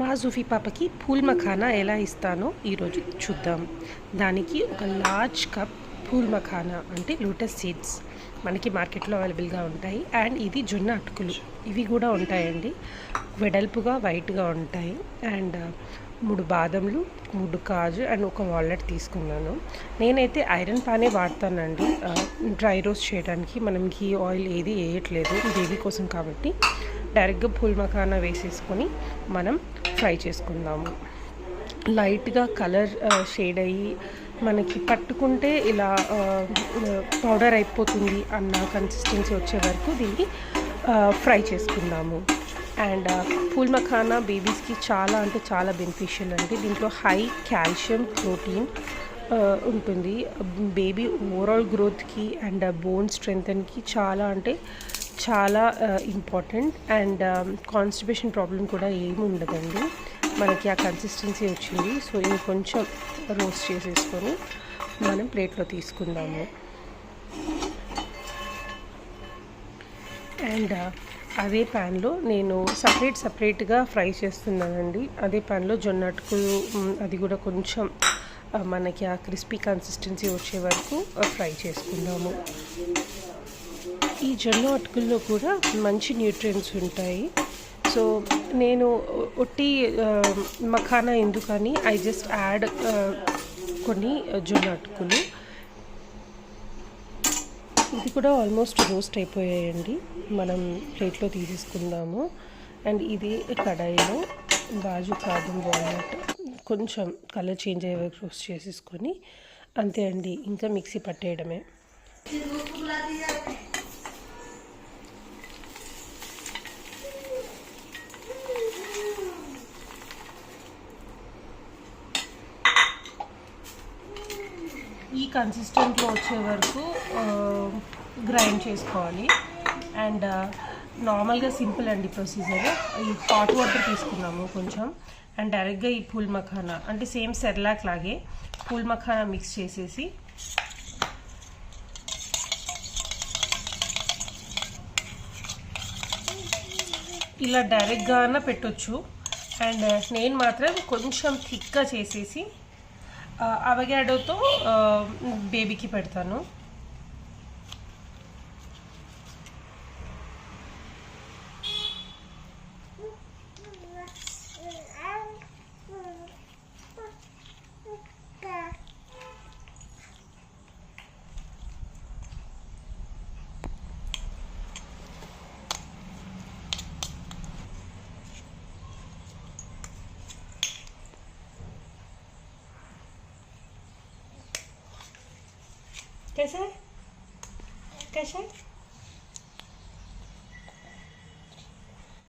మా జూఫీ పాపకి పూల్ మఖానా ఎలా ఇస్తానో ఈరోజు చూద్దాం. దానికి ఒక లార్జ్ కప్ పూల్ మఖానా అంటే లోటస్ సీడ్స్ మనకి మార్కెట్లో అవైలబుల్గా ఉంటాయి. అండ్ ఇది జొన్న అటుకులు. ఇవి కూడా ఉంటాయండి. వెడల్పుగా వైట్గా ఉంటాయి. అండ్ uh, మూడు బాదంలు మూడు కాజు అండ్ ఒక వాల్నట్ తీసుకున్నాను. నేనైతే ఐరన్ పానే వాడతానండి. డ్రై రోస్ట్ చేయడానికి మనం ఘీ ఆయిల్ ఏది వేయట్లేదు. బేబీ కోసం కాబట్టి డైరెక్ట్గా పూల్ మఖానా వేసేసుకొని మనం ఫ్రై చేసుకుందాము. లైట్గా కలర్ షేడ్ అయ్యి మనకి పట్టుకుంటే ఇలా పౌడర్ అయిపోతుంది అన్న కన్సిస్టెన్సీ వచ్చే వరకు దీన్ని ఫ్రై చేసుకుందాము. అండ్ పూల్ మఖానా బేబీస్కి చాలా అంటే చాలా బెనిఫిషియల్ అండి. దీంట్లో హై కాల్షియం ప్రోటీన్ ఉంటుంది. బేబీ ఓవరాల్ గ్రోత్కి అండ్ బోన్ స్ట్రెంగ్త్కి చాలా అంటే చాలా ఇంపార్టెంట్ అండ్ కాన్స్టిపేషన్ ప్రాబ్లం కూడా ఏమి ఉండదండి. మనకి ఆ కన్సిస్టెన్సీ వచ్చింది. సో ఇది కొంచెం రోస్ట్ చేసేసుకొని మనం ప్లేట్లో తీసుకుందాము. అండ్ uh, అదే ప్యాన్లో నేను సపరేట్ సపరేట్గా ఫ్రై చేస్తున్నానండి. అదే ప్యాన్లో జొన్న అటుకులు అది కూడా కొంచెం మనకి ఆ క్రిస్పీ కన్సిస్టెన్సీ వచ్చే వరకు ఫ్రై చేసుకుందాము. ఈ జొన్న అటుకుల్లో కూడా మంచి న్యూట్రియంట్స్ ఉంటాయి. సో నేను ఒట్టి మఖానా ఎందుకని ఐ జస్ట్ యాడ్ కొన్ని జొన్న అటుకులు. ఇది కూడా ఆల్మోస్ట్ రోస్ట్ అయిపోయాయండి. మనం ప్లేట్లో తీసేసుకుందాము. అండ్ ఇది కడాయిలో బాజు కాదు వాల్నట్ కొంచెం కలర్ చేంజ్ అయ్యే వరకు రోస్ట్ చేసేసుకొని అంతే అండి. ఇంకా మిక్సీ పట్టేయడమే. కన్సిస్టెంట్లో వచ్చే వరకు గ్రైండ్ చేసుకోవాలి. అండ్ నార్మల్గా సింపుల్ అండి ప్రొసీజర్. ఈ హాట్ వాటర్ తీసుకున్నాము కొంచెం. అండ్ డైరెక్ట్గా ఈ పూల్ మఖానా అంటే సేమ్ సెర్లాక్ లాగే పూల్ మఖానా మిక్స్ చేసేసి ఇలా డైరెక్ట్గా పెట్టొచ్చు. అండ్ నేను మాత్రం కొంచెం థిక్గా చేసేసి అవగాడోతో బేబీకి పెడతాను. कैसा है? कैसा है?